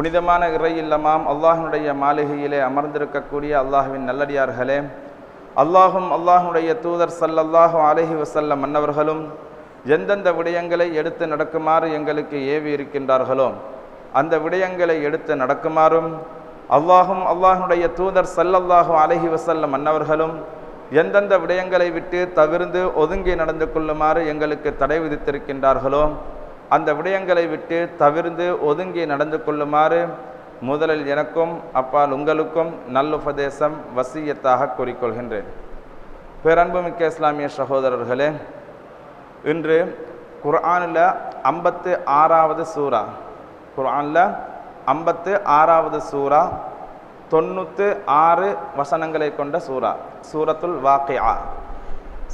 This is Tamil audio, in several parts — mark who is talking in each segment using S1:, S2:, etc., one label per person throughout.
S1: புனிதமான இறை இல்லமாம் அல்லாஹினுடைய மாளிகையிலே அமர்ந்திருக்கக்கூடிய அல்லாஹுவின் நல்லடியார்களே. அல்லாஹும் அல்லாஹுடைய தூதர் சல்லல்லாஹு அலஹி வசல்லம் மன்னவர்களும் எந்தெந்த விடயங்களை எடுத்து நடக்குமாறு எங்களுக்கு ஏவி இருக்கின்றார்களோ அந்த விடயங்களை எடுத்து நடக்குமாறும் அல்லாஹும் அல்லாஹுடைய தூதர் சல்லல்லாஹு அலஹி வசல்லம் மன்னவர்களும் எந்தெந்த விடயங்களை விட்டு தவிர்ந்து ஒதுங்கி நடந்து கொள்ளுமாறு எங்களுக்கு தடை விதித்திருக்கின்றார்களோ அந்த விடயங்களை விட்டு தவிர்ந்து ஒதுங்கி நடந்து கொள்ளுமாறு முதலில் எனக்கும் அப்பால் உங்களுக்கும் நல்லுபதேசம் வசியத்தாக கூறிக்கொள்கின்றேன். பேரன்புமிக்க இஸ்லாமிய சகோதரர்களே இன்று குர்ஆனில் ஐம்பத்து ஆறாவது சூரா குர்ஆனில் ஐம்பத்து ஆறாவது சூரா தொண்ணூற்று ஆறு வசனங்களை கொண்ட சூரா சூரத்துல் வாக்கியா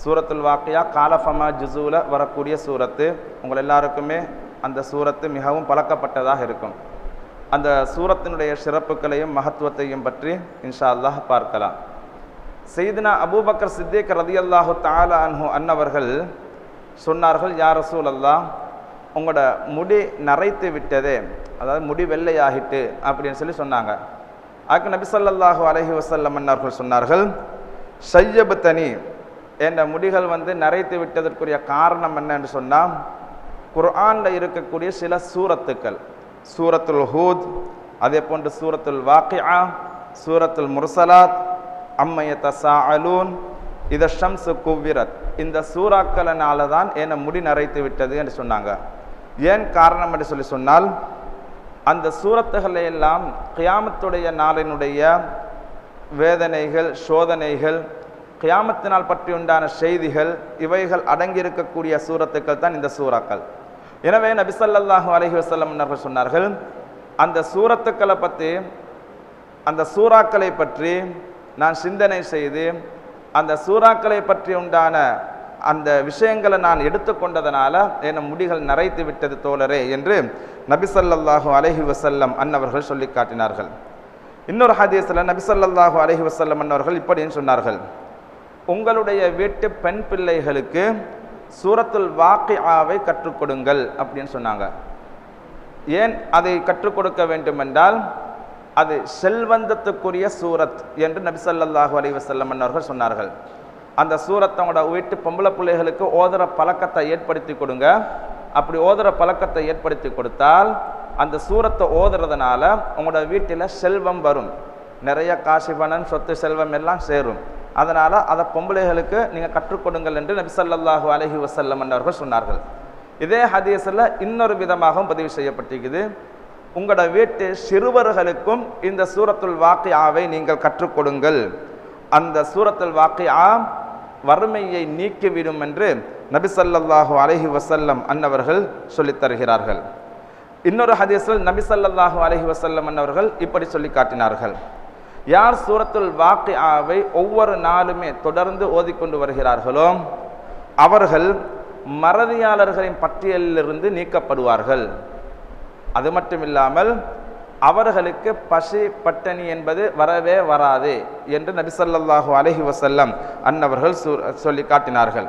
S1: சூரத்துல் வாக்கியா காலஃபமா ஜுசூல வரக்கூடிய சூரத்து. உங்கள் எல்லாருக்குமே அந்த சூரத்து மிகவும் பழக்கப்பட்டதாக இருக்கும். அந்த சூரத்தினுடைய சிறப்புகளையும் மகத்துவத்தையும் பற்றி இன்ஷா அல்லாஹ் பார்க்கலாம். செய்தினா அபூபக்கர் சித்திக் ரதியல்லாஹு தாலா அன்ஹு அன்னவர்கள் சொன்னார்கள் யார் ரசூல் அல்லாஹ் உங்களோட முடி நரைத்து விட்டதே அதாவது முடி வெள்ளையாகிட்டு அப்படின்னு சொல்லி சொன்னாங்க. அதுக்கு நபிசல்லாஹு அலஹி வசல்லம் அன்னார்கள் சொன்னார்கள் சையபு தனி என்ற முடிகள் வந்து நரைத்து விட்டதற்குரிய காரணம் என்னன்னு சொன்னால் குர்ஆனில் இருக்கக்கூடிய சில சூரத்துக்கள் சூரத்துல் ஹூத் அதே போன்று சூரத்துல் வாக்கியா சூரத்துல் முர்சலாத் அம்மைய தசா அலூன் இத ஷம்சு குவ்விரத். இந்த சூறாக்களினால தான் என்னை முடி நரைத்து விட்டது என்று சொன்னாங்க. ஏன் காரணம் என்று சொல்லி சொன்னால் அந்த சூரத்துகளை எல்லாம் கியாமத்துடைய நாளினுடைய வேதனைகள் சோதனைகள் கியாமத்தினால் பற்றி உண்டான செய்திகள் இவைகள் அடங்கியிருக்கக்கூடிய சூரத்துக்கள் தான் இந்த சூறாக்கள். எனவே நபிசல்லாஹு அலஹி வசல்லம் அவர்கள் சொன்னார்கள் அந்த சூரத்துக்களை பற்றி அந்த சூறாக்களை பற்றி நான் சிந்தனை செய்து அந்த சூறாக்களை பற்றி உண்டான அந்த விஷயங்களை நான் எடுத்துக்கொண்டதனால என் முடிகள் நரைத்து விட்டது தோழரே என்று நபிசல்லாஹு அலஹி வசல்லம் அன்னவர்கள் சொல்லி காட்டினார்கள். இன்னொரு ஹதீஸில் நபிசல்லாஹு அலஹி வசல்லம் அன்னவர்கள் இப்படின்னு சொன்னார்கள். உங்களுடைய வீட்டு பெண் பிள்ளைகளுக்கு சூரத்துல் வாக்கியாவை கற்றுக் கொடுங்கள் அப்படின்னு சொன்னாங்க. ஏன் அதை கற்றுக் கொடுக்க வேண்டும் என்றால் அது செல்வந்தத்துக்குரிய சூரத் என்று நபிசல்லாஹு ஸல்லல்லாஹு அலைஹி அவர்கள் சொன்னார்கள். அந்த சூரத்தை வீட்டு பொம்பளை பிள்ளைகளுக்கு ஓதுற பழக்கத்தை ஏற்படுத்தி கொடுங்க. அப்படி ஓதுற பழக்கத்தை ஏற்படுத்தி கொடுத்தால் அந்த சூரத்தை ஓதுறதுனால உங்களோட வீட்டில் செல்வம் வரும். நிறைய காசி பணம் சொத்து செல்வம் எல்லாம் சேரும். அதனால் அதை பொம்பளைகளுக்கு நீங்கள் கற்றுக்கொடுங்கள் என்று நபி ஸல்லல்லாஹு அலைஹி வஸல்லம் சொன்னார்கள். இதே ஹதீஸில் இன்னொரு விதமாகவும் பதிவு செய்யப்பட்டிருக்குது. உங்களோட வீட்டு சிறுவர்களுக்கும் இந்த சூரத்துல் ஆவை நீங்கள் கற்றுக்கொடுங்கள் அந்த சூரத்துல் ஆ வறுமையை நீக்கிவிடும் என்று நபிசல்லாஹு அலஹி வசல்லம் அன்னவர்கள் சொல்லித்தருகிறார்கள் இன்னொரு ஹதீஸில் நபிசல்லாஹு அலஹி வசல்லம் அன்னவர்கள் இப்படி சொல்லி காட்டினார்கள். யார் சூரத்துல் ஆவை ஒவ்வொரு நாளுமே தொடர்ந்து ஓதிக்கொண்டு வருகிறார்களோ அவர்கள் மறதியாளர்களின் பட்டியலிலிருந்து நீக்கப்படுவார்கள். அது மட்டும் இல்லாமல் அவர்களுக்கு பசி பட்டணி என்பது வரவே வராது என்று நபிசல்லாஹு அலஹி வசல்லம் அன்னவர்கள் சொல்லி காட்டினார்கள்.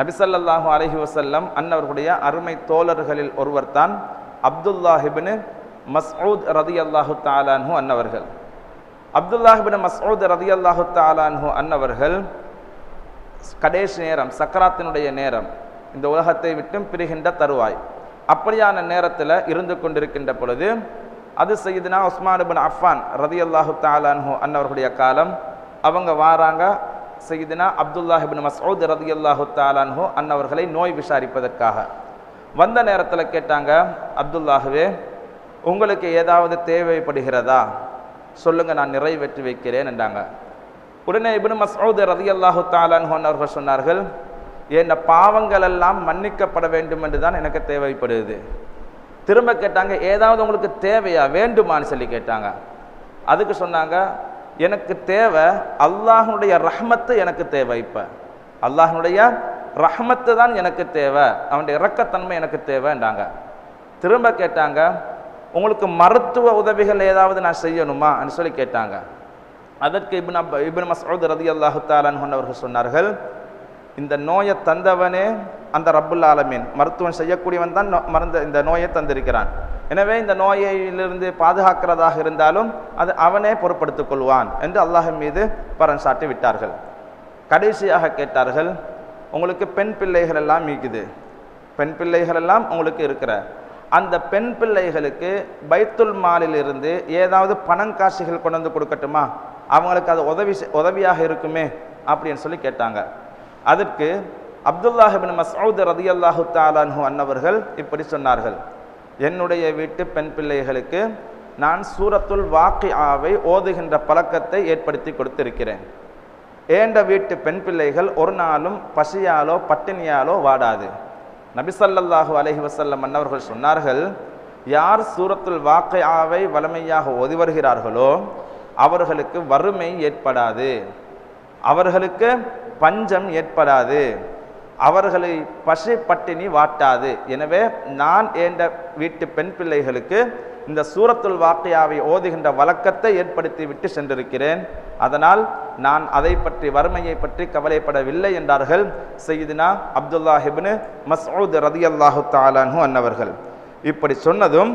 S1: நபிசல்லாஹு அலஹி வசல்லம் அன்னவர்களுடைய அருமை தோழர்களில் ஒருவர் தான் அப்துல்லாஹிபின் மஸ்ஊத் ரதி அல்லாஹு தாலான்ஹு அன்னவர்கள். அப்துல்லாஹிபின் மசூத் ரதி அல்லாஹு தாலான்ஹு அன்னவர்கள் கடைசி நேரம் சக்கராத்தினுடைய நேரம் இந்த உலகத்தை விட்டும் பிரிகின்ற தருவாய். அப்படியான நேரத்தில் இருந்து கொண்டிருக்கின்ற பொழுது அது செய்யுதுனா உஸ்மானுபின் அஃபான் ரதி அல்லாஹு தாலான்ஹு அன்னவர்களுடைய காலம் அவங்க வாராங்க. செய்யுதுனா அப்துல்லாஹிபின் மசூத் ரதி அல்லாஹு தாலான்ஹு அன்னவர்களை நோய் விசாரிப்பதற்காக. வந்த நேரத்தில் கேட்டாங்க அப்துல்லாஹுவே உங்களுக்கு ஏதாவது தேவைப்படுகிறதா? சொல்லுங்க நான் நிறைவேற்றி வைக்கிறேன் என்றாங்க. உடனே இபின் மசூத் ரதி அல்லாஹு தாலான்ஹு அவர்கள் சொன்னார்கள் என் பாவங்கள் எல்லாம் மன்னிக்கப்பட வேண்டும் என்று தான் எனக்கு தேவைப்படுது. திரும்ப கேட்டாங்க ஏதாவது உங்களுக்கு தேவையா? வேண்டுமான்னு சொல்லி கேட்டாங்க. அதுக்கு சொன்னாங்க எனக்கு தேவை அல்லாஹனுடைய ரஹ்மத்து எனக்கு தேவை இப்போ. அல்லாஹனுடைய ரஹ்மத்து தான் எனக்கு தேவை. அவனுடைய இறக்கத்தன்மை எனக்கு தேவைன்றாங்க திரும்ப கேட்டாங்க உங்களுக்கு மருத்துவ உதவிகள் ஏதாவது நான் செய்யணுமா? சொல்லி கேட்டாங்க. அதற்கு இபின் அப் இபின் மசூத் ரதி அல்லாஹு தாலான் அவர்கள் சொன்னார்கள் இந்த நோயை தந்தவனே அந்த ரப்புல் ஆலமீன். மருத்துவம் செய்யக்கூடியவன் தான் நோ- மருந்து இந்த நோயை தந்திருக்கிறான். எனவே இந்த நோயிலிருந்து பாதுகாக்கிறதாக இருந்தாலும் அது அவனே பொறுப்படுத்திக் கொள்வான் என்று அல்லாஹின் மீது பரன் சாட்டி விட்டார்கள். கடைசியாக கேட்டார்கள் உங்களுக்கு பெண் பிள்ளைகள் எல்லாம் மீக்குது பெண் பிள்ளைகள் எல்லாம் உங்களுக்கு இருக்கிற அந்த பெண் பிள்ளைகளுக்கு பைத்துல் மாலிலிருந்து ஏதாவது பணம் காசுகள் கொண்டு வந்து கொடுக்கட்டுமா? அவங்களுக்கு அது உதவி உதவியாக இருக்குமே அப்படின்னு சொல்லி கேட்டாங்க. அதற்கு அப்துல்லாஹிபின் மசூத் ரதியல்லாஹு தாலான்ஹு அன்னவர்கள் இப்படி சொன்னார்கள். என்னுடைய வீட்டு பெண் பிள்ளைகளுக்கு நான் சூரத்துல் வாக்கியாவை ஓதுகின்ற பழக்கத்தை ஏற்படுத்தி கொடுத்திருக்கிறேன். ஏண்ட வீட்டு பெண் பிள்ளைகள் ஒரு நாளும் பசியாலோ பட்டினியாலோ வாடாது. நபிசல்லாஹு அலஹி வசல்லம் அன்னவர்கள் சொன்னார்கள் யார் சூரத்துல் வாக்கையாவை வலிமையாக ஓதி வருகிறார்களோ அவர்களுக்கு வறுமை ஏற்படாது. அவர்களுக்கு பஞ்சம் ஏற்படாது. அவர்களை பசி பட்டினி வாட்டாது. எனவே நான் ஏண்ட வீட்டு பெண் பிள்ளைகளுக்கு இந்த சூரத்துல் வாக்கியாவை ஓதுகின்ற வழக்கத்தை ஏற்படுத்தி விட்டு சென்றிருக்கிறேன். அதனால் நான் அதை பற்றி வறுமையை பற்றி கவலைப்படவில்லை என்றார்கள் செய்தினா அப்துல்லாஹிபின் மஸ்ஊத் ரதியல்லாஹு தாலானு அன்னவர்கள். இப்படி சொன்னதும்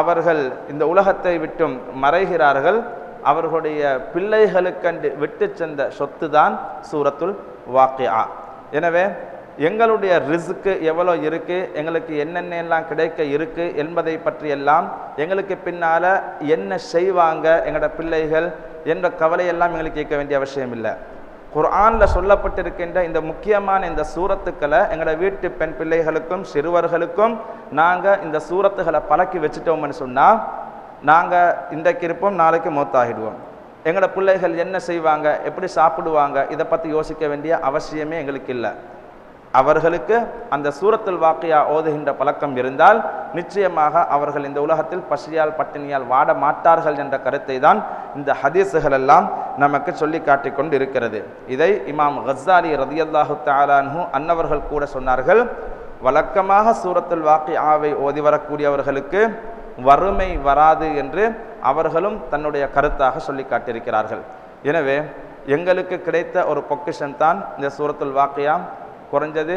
S1: அவர்கள் இந்த உலகத்தை விட்டும் மறைகிறார்கள். அவர்களுடைய பிள்ளைகளுக்கண்டு விட்டு சென்ற சொத்து தான் சூரத்துல் வாக்கியா. எனவே எங்களுடைய ரிஸ்க்கு எவ்வளோ இருக்குது எங்களுக்கு என்னென்ன எல்லாம் கிடைக்க இருக்குது என்பதை பற்றியெல்லாம் எங்களுக்கு பின்னால் என்ன செய்வாங்க எங்களோட பிள்ளைகள் என்ற கவலையெல்லாம் எங்களுக்கு கேட்க வேண்டிய அவசியம் இல்லை. குர்ஆனில் சொல்லப்பட்டிருக்கின்ற இந்த முக்கியமான இந்த சூரத்துக்களை எங்களோட வீட்டு பெண் பிள்ளைகளுக்கும் சிறுவர்களுக்கும் நாங்கள் இந்த சூரத்துகளை பழக்கி வச்சுட்டோம்னு சொன்னால் நாங்கள் இன்றைக்கு இருப்போம் நாளைக்கு மௌத்தாகிடுவோம். எங்களோட பிள்ளைகள் என்ன செய்வாங்க எப்படி சாப்பிடுவாங்க இதை பற்றி யோசிக்க வேண்டிய அவசியமே எங்களுக்கு இல்லை. அவர்களுக்கு அந்த சூரத்தில் வாக்கியா ஓதுகின்ற பழக்கம் இருந்தால் நிச்சயமாக அவர்கள் இந்த உலகத்தில் பசியால் பட்டினியால் வாட மாட்டார்கள் என்ற கருத்தை தான் இந்த ஹதீஸுகள் எல்லாம் நமக்கு சொல்லி காட்டி கொண்டு இருக்கிறது இதை இமாம் ஹஸ்ஸாலி ரதியல்லாஹு தாலான்ஹு அன்னவர்கள் கூட சொன்னார்கள் வழக்கமாக சூரத்துல் வாக்கியாவை ஓதி வரக்கூடியவர்களுக்கு வறுமை வராது என்று அவர்களும் தன்னுடைய கருத்தாக சொல்லி காட்டியிருக்கிறார்கள். எனவே எங்களுக்கு கிடைத்த ஒரு பொக்கிஷன் தான் இந்த சூரத்துல் வாக்கியா. குறைஞ்சது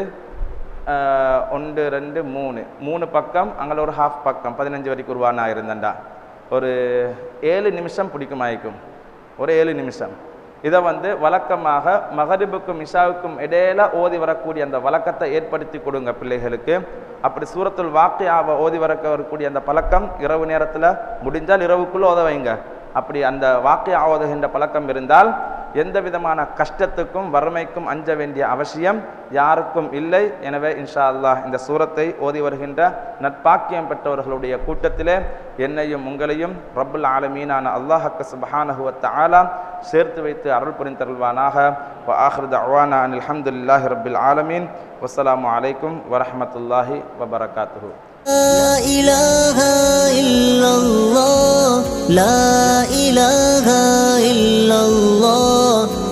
S1: ஒன்று ரெண்டு மூணு. மூணு பக்கம் அங்கே ஒரு ஹாஃப் பக்கம் பதினஞ்சு வரைக்கும் உருவானா இருந்தேன்டா. ஒரு ஏழு நிமிஷம் பிடிக்குமாயிக்கும் ஒரு ஏழு நிமிஷம். இதை வந்து வழக்கமாக மகரிபுக்கும் இஷாவுக்கும் இடையில ஓதி வரக்கூடிய அந்த வழக்கத்தை ஏற்படுத்தி கொடுங்க பிள்ளைகளுக்கு. அப்படி சூரத்துல் வாக்கியாவை ஓதி வரக்க வரக்கூடிய அந்த பழக்கம் இரவு நேரத்தில் முடிஞ்சால் இரவுக்குள்ளே ஓத வைங்க. அப்படி அந்த வாக்கியா ஆவதுகின்ற பழக்கம் இருந்தால் எந்த விதமான கஷ்டத்துக்கும் வறுமைக்கும் அஞ்ச வேண்டிய அவசியம் யாருக்கும் இல்லை எனவே இன்ஷா அல்லாஹ் இந்த சூரத்தை ஓதி வருகின்ற நட்பாக்கியம் பெற்றவர்களுடைய கூட்டத்திலே என்னையும் உங்களையும் ரப்புல் ஆலமீனான அல்லாஹக்க சுபஹானஹு வ தஆலா சேர்த்து வைத்து அருள் புரிந்தருள்வானாக வ ஆஹிரு தஅவானா அனில் ஹம்துலில்லாஹி ரப்பில் ஆலமீன் வஸ்ஸலாமு அலைக்கும் வரஹ்மத்துல்லாஹி வபரகாத்துஹு
S2: لا إله إلا الله لا إله إلا الله